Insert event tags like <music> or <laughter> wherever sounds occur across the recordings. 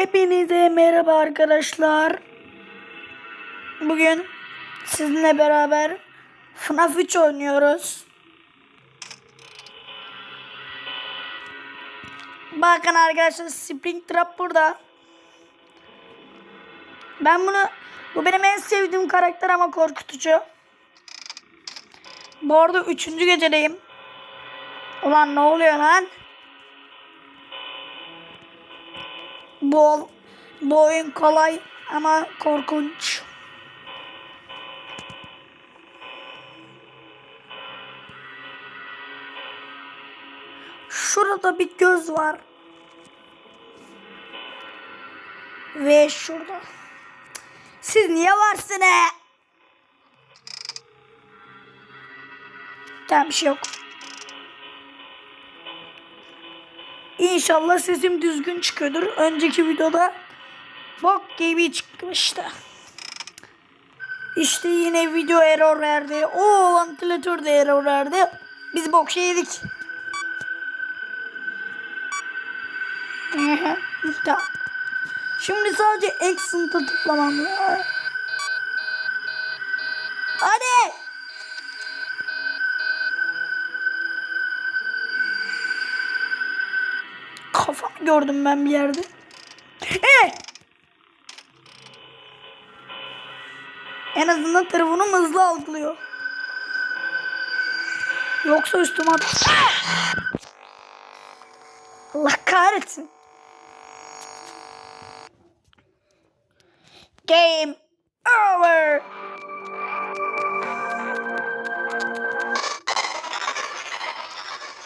Hepinize merhaba arkadaşlar. Bugün sizinle beraber FNAF 3 oynuyoruz. Bakın arkadaşlar Springtrap burada. Ben bunu bu benim en sevdiğim karakter ama korkutucu. Bu arada üçüncü gecedeyim. Ulan ne oluyor lan? Bu, bu oyun kolay ama korkunç. Şurada bir göz var. Ve şurada. Siz niye varsınız? Tamam bir şey yok. İnşallah sesim düzgün çıkıyordur. Önceki videoda bok gibi çıkmıştı. İşte yine video error verdi. O vantilatör de error verdi. Biz bok şey yedik. Şimdi sadece Accent'a tıklamam lazım. Kafamı gördüm ben bir yerde. Eh! En azından telefonum hızlı algılıyor. Yoksa üstüme at. Ah! Allah kahretsin. Game over.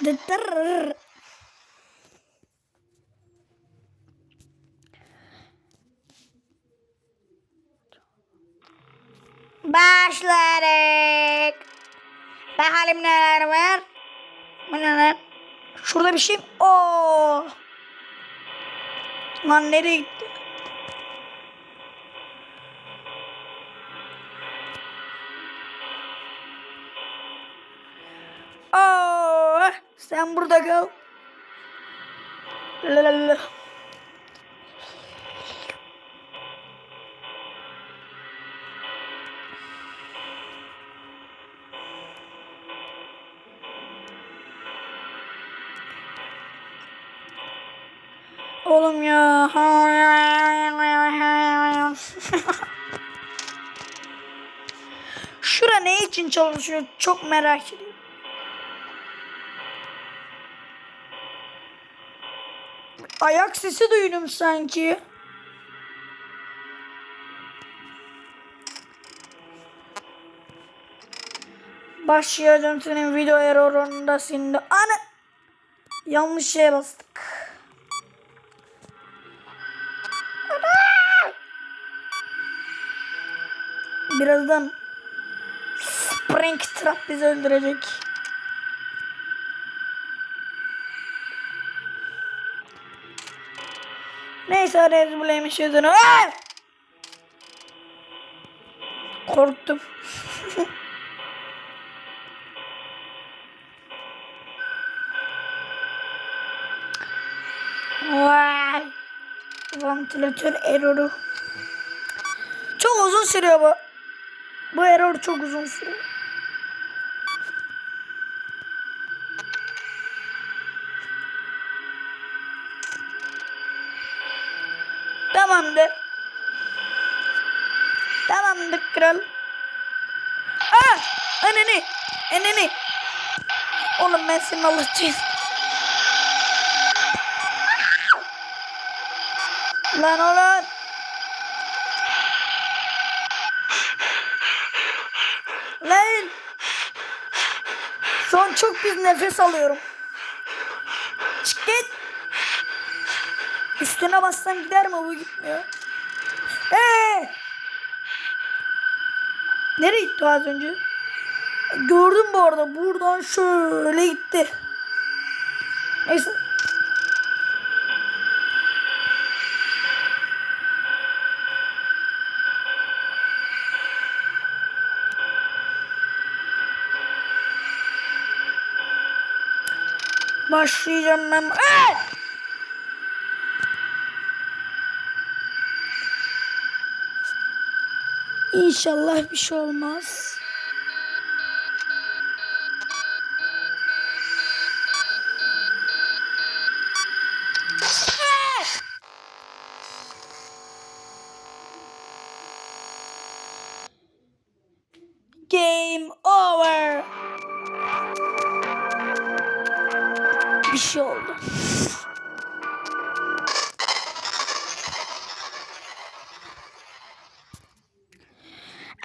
Dıtırır. Başladık. Bakalım neler var. Bu ne lan? Şurada bir şey. Oo. Lan nereye gitti? Oo. Sen burada kal. La için çalışıyor? Çok merak ediyorum. Ayak sesi duydum sanki. Başlayacağım senin video errorunda şimdi. Ana! Yanlış şeye bastık. Birazdan Springtrap bizi öldürecek. Neyse hadi bulaymış yüzünü. Aa! Korktum. <laughs> Vay. Vantilatör erroru. Çok uzun sürüyor bu. Bu error çok uzun sürüyor. Tamamdır. Tamamdır kral. Aa! Ananı! Ananı! Oğlum ben seni alacağım. Lan oğlum! Lan! Şu an çok bir nefes alıyorum. Çık git. Üstüne bassam gider mi bu gitmiyor. Ee! Nereye gitti az önce? Gördüm bu arada. Buradan şöyle gitti. Neyse. başlayacağım ben. Ee! İnşallah bir şey olmaz. Şey oldu.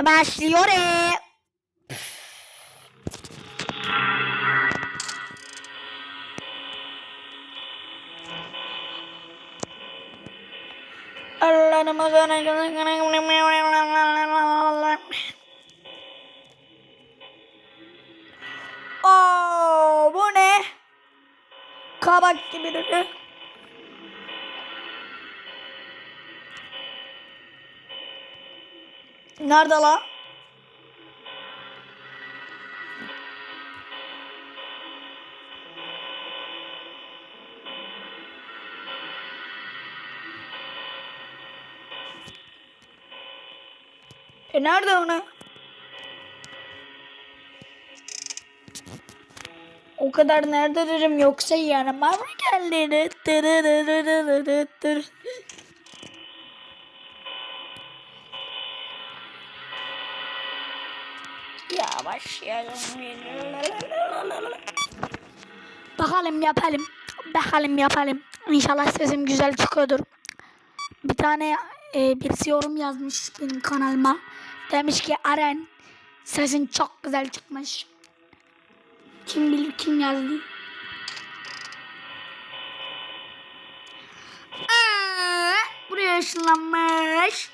Başlıyor. Allah'ım Kabak gibi duruyor. Nerede la? E nerede onu? O kadar nerede dedim yoksa yanıma mı geldi? Tırırırırırırır. Yavaş Bakalım yapalım. Bakalım yapalım. İnşallah sesim güzel çıkıyordur. Bir tane e, birisi yorum yazmış benim kanalıma. Demiş ki Aren sesin çok güzel çıkmış. Kim bilir kim yazdı. Aa, buraya ışınlanmış.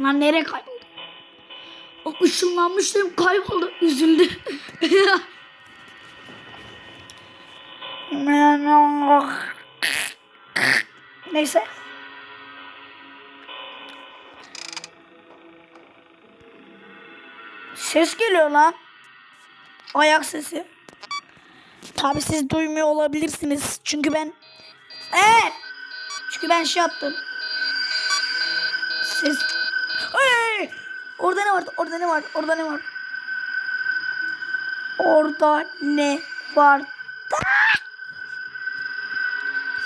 Lan nereye kayboldu? O ışınlanmış dedim kayboldu. Üzüldü. <laughs> Neyse. Ses geliyor lan. Ayak sesi. Tabi siz duymuyor olabilirsiniz. Çünkü ben... Evet. Çünkü ben şey yaptım. Ses... Hey! Orada ne var? Orada ne var? Orada ne var? Orada ne var?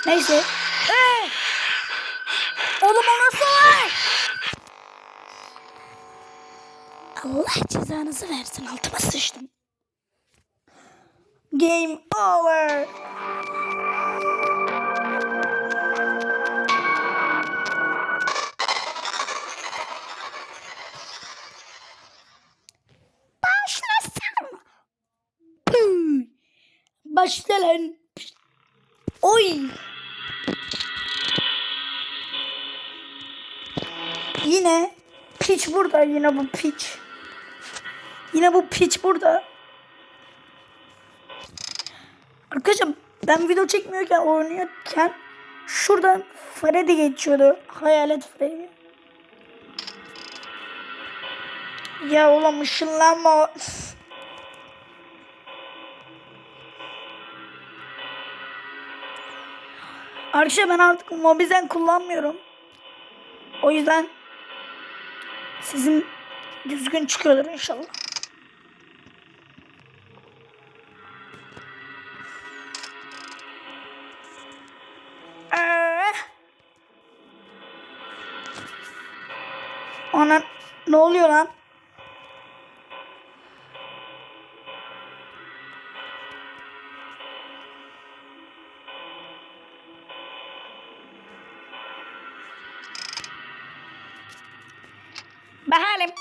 Neyse. Hey! Oğlum o nasıl var? Allah cezanızı versin altıma sıçtım. Game over. Başlasın. Başla lan. Oy. Yine piç burada. Yine bu piç. Yine bu piç burada. Arkadaşlar ben video çekmiyorken oynuyorken şuradan Freddy geçiyordu. Hayalet Freddy. Ya oğlum ışınlanma. Arkadaşlar ben artık Mobizen kullanmıyorum. O yüzden sizin düzgün çıkıyordur inşallah. Ona ne oluyor lan? Bakalım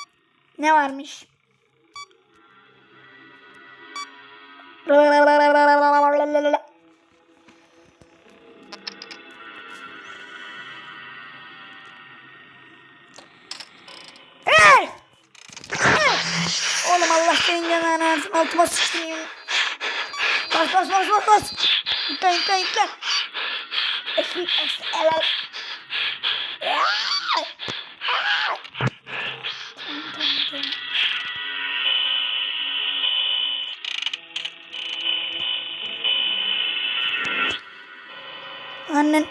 ne varmış? Hey! Oğlum Allah senin yanağını alsın. Altıma sıçtım. Bas bas bas bas bas. Yükle yükle yükle. Eski eski el Annen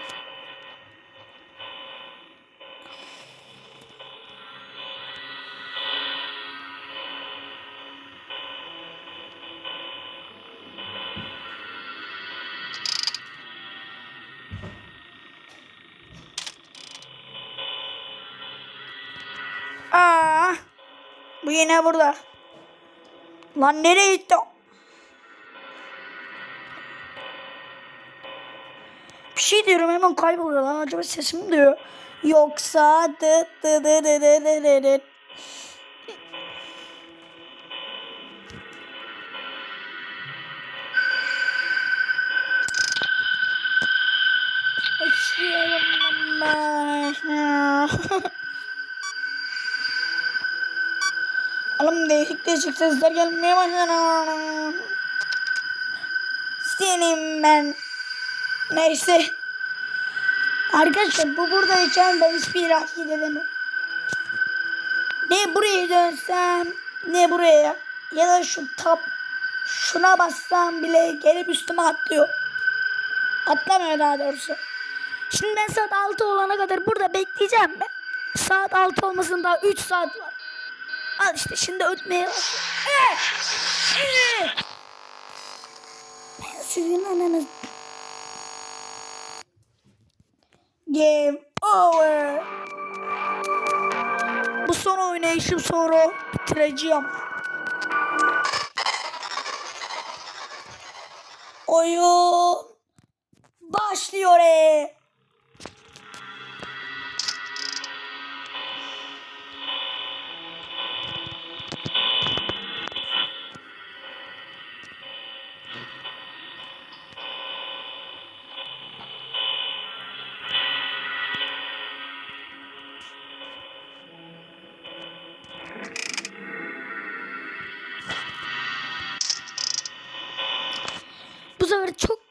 Bu yine burada. Lan nereye gitti? Bir şey diyorum hemen kayboluyor lan. Acaba sesim duyuyor? Yoksa dı dı dı dı dı dı dı dı. Sesler gelmeye başladı. Senin ben. Neyse. Arkadaşlar bu buradayken ben hiçbir hareket edemem. Ne buraya dönsem ne buraya ya da şu tap şuna bassam bile gelip üstüme atlıyor. Atlamıyor daha doğrusu. Şimdi ben saat 6 olana kadar burada bekleyeceğim mi? Saat 6 olmasın daha 3 saat var. Al işte şimdi ötmeye başlıyor. Eh! Eh! Ben sizin ananız. Game over. Bu son oynayışım sonra bitireceğim. Oyun başlıyor. E.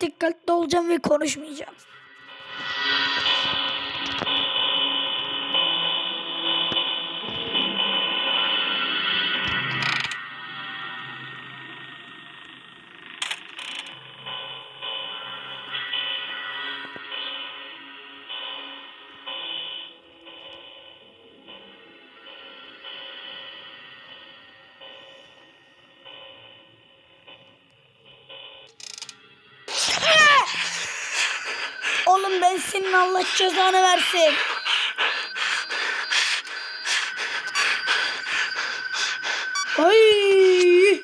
dikkatli olacağım ve konuşmayacağım. Senin Allah cezanı versin. Ay!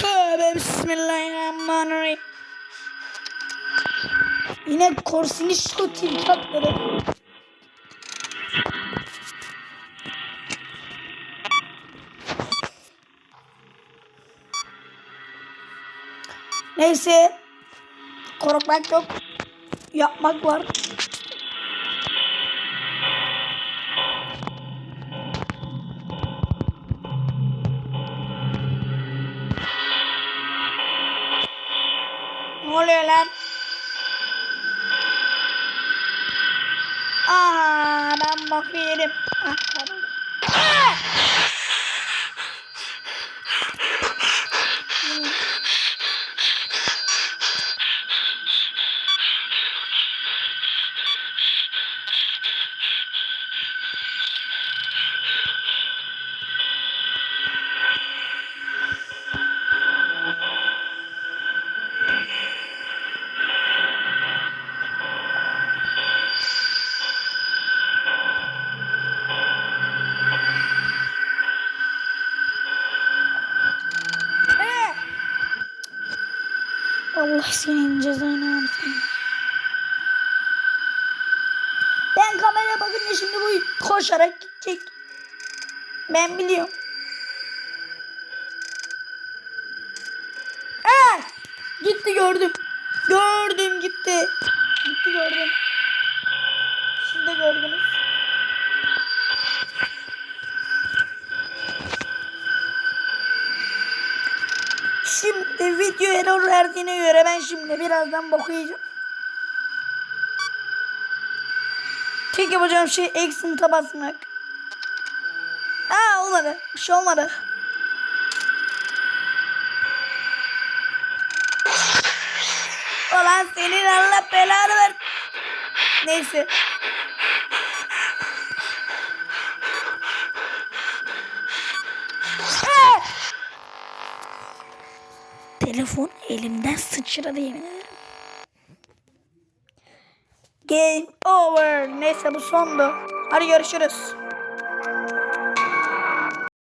Tövbe bismillahirrahmanirrahim. Yine korsini şu tilkatları. Neyse. Korkmak yok. Yapmak var. Ne oluyor lan? Aha ben bak yerim. Ah, koşarak gidecek. Ben biliyorum. Aa! Gitti gördüm. Gördüm gitti. Gitti gördüm. Şimdi gördünüz. Şimdi video error verdiğine göre ben şimdi birazdan bakacağım. Tek yapacağım şey exit'a basmak. Aa olmadı. Bir şey olmadı. Ulan senin Allah belanı ver. Neyse. Aa! Telefon elimden sıçradı yemin ederim. Game over. Neyse bu sondu. Hadi görüşürüz.